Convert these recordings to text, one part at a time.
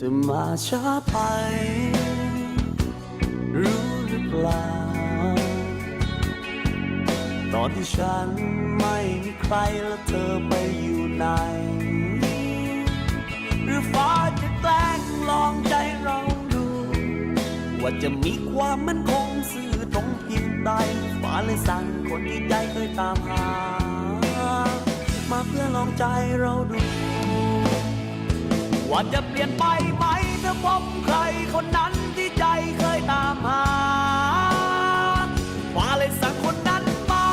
จะมาช้าไป รู้หรือเปล่า ตอนที่ฉันไม่มีใครแล้วเธอไปอยู่ไหน หรือฟ้าจะแกล้งลองใจเราดู ว่าจะมีความมั่นคงสื่อตรงเพียงใดฟ้าเลยสั่งคนที่ใจเคยตามหา มาเพื่อลองใจเราดู ว่าจะเปลี่ยนไปไหมถ้าพบใครคนนั้นที่ใจเคยตามหาฟ้าเลยสั่งคนนั้นมา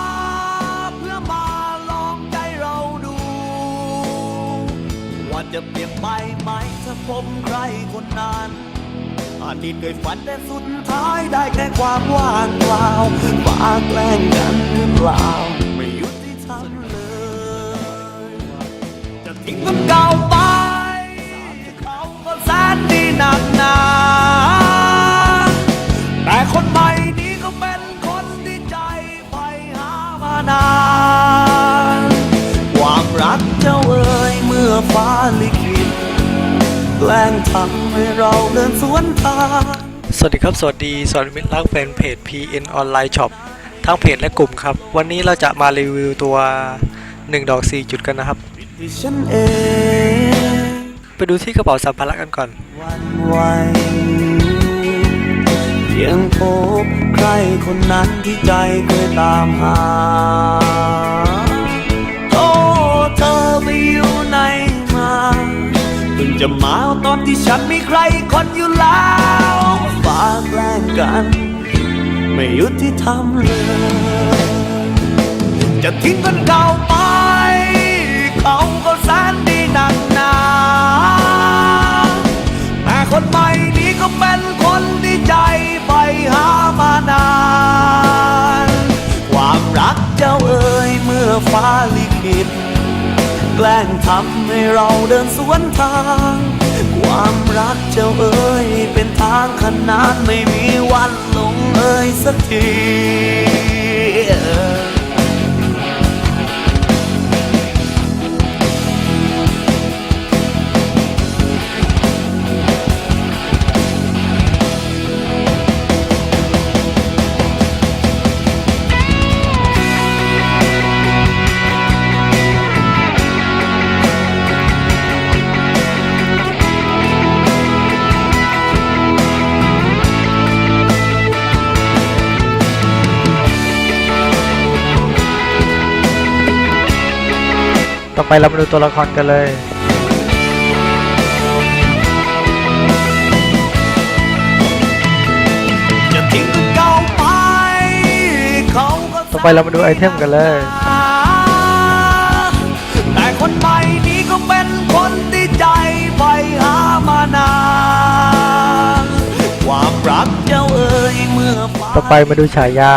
เพื่อมาลองใจเราดู ว่าจะเปลี่ยนไปไหมถ้าพบใครคนนั้นอดีตเคยฝันแต่สุดท้ายได้แค่ความว่างเปล่าฟ้าแกล้งกันหรือเปล่าไม่ยุติธรรมเลย จะทิ้งคนเก่าไป หนักหนาแต่คนใหม่นี้ก็เป็นคนที่ใจไปหามานานความรักเจ้าเอ๋ยเมื่อฟ้าลิขิตแกล้งทำให้เราเดินสวนทางสวัสดีครับ สวัสดีสวัสดีมิตรรักแฟนเพจ PN Online Shop ทั้งเพจและกลุ่มครับ วันนี้เราจะมารีวิวตัว 1 ดอก 4 จุดกันนะครับ ที่ฉันเอง ไปดูที่กระเป๋าสัมภาระกันก่อน วันไหวเพียงพบใครคนนั้นที่ใจเคยตามหาโอ้เธอไปอยู่ไหนมาเพิ่งจะมาตอนที่ฉันมีใครคนอยู่แล้วฟ้าแกล้งกัน ไม่ยุติธรรมเลย จะทิ้งคนเก่าไป ด แกล้งทำให้เราเดินสวนทาง ความรักเจ้าเอ๋ยเป็นทางขนานไม่มีวันลงเอ่ยสักที ต่อไปเรามาดูตัวละครกันเลยจะทิ้งคนเก่าไปเขาก็ต่อไปเรามาดูไอเทมกันเลยแต่คนใหม่นี้ก็เป็นคนที่ใจไปหามานานความรักเจ้าเอ๋ยเมื่อฟ้าต่อไปมาดูฉายา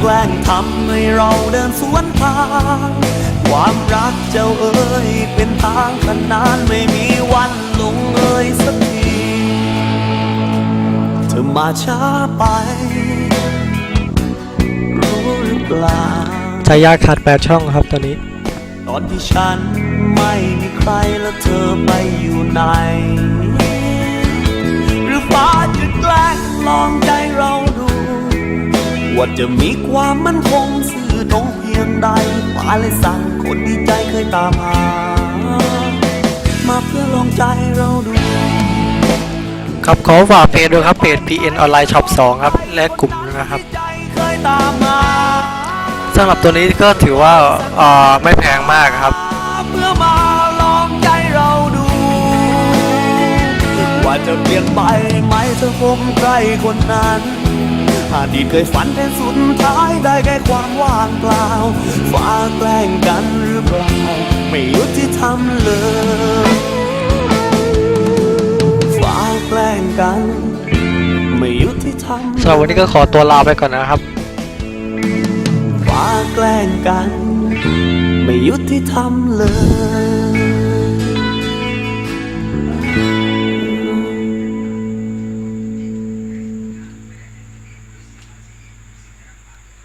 แกล้งทำให้เราเดินสวนทาง ความรักเจ้าเอ๋ยเป็นทางขนานไม่มีวันลงเอ่ยสักที เธอมาช้าไป รู้หรือเปล่าฉายาขาด8ช่องครับตอนนี้ ตอนที่ฉันไม่มีใครแล้วเธอไปอยู่ไหน หรือฟ้าจะแกล้งลองใจเราดู ว่าจะมีความมั่นคง สื่อตรงเพียงใดฟ้าเลยสั่งคนที่ใจเคยตามหา มาเพื่อลองใจเราดู ครับขอฝากเพจด้วยครับเพจ PN Online Shop 2 ครับ และกลุ่มนะครับใจเคยตามหาสำหรับตัวนี้ก็ถือว่าเอ่อไม่แพงมากครับ เปลี่ยนไปไหมถ้าผมใครคนนั้นอดีตเคยฝันแต่สุดท้ายได้แค่ความว่างเปล่าฟ้าแกล้งกันหรือเปล่า ไม่ยุติธรรมเลยฟ้าแกล้งกัน ไม่ยุติธรรมสำหรับวันนี้ก็ขอตัวลาไปก่อนนะครับฟ้าแกล้งกัน ไม่ยุติธรรมเลย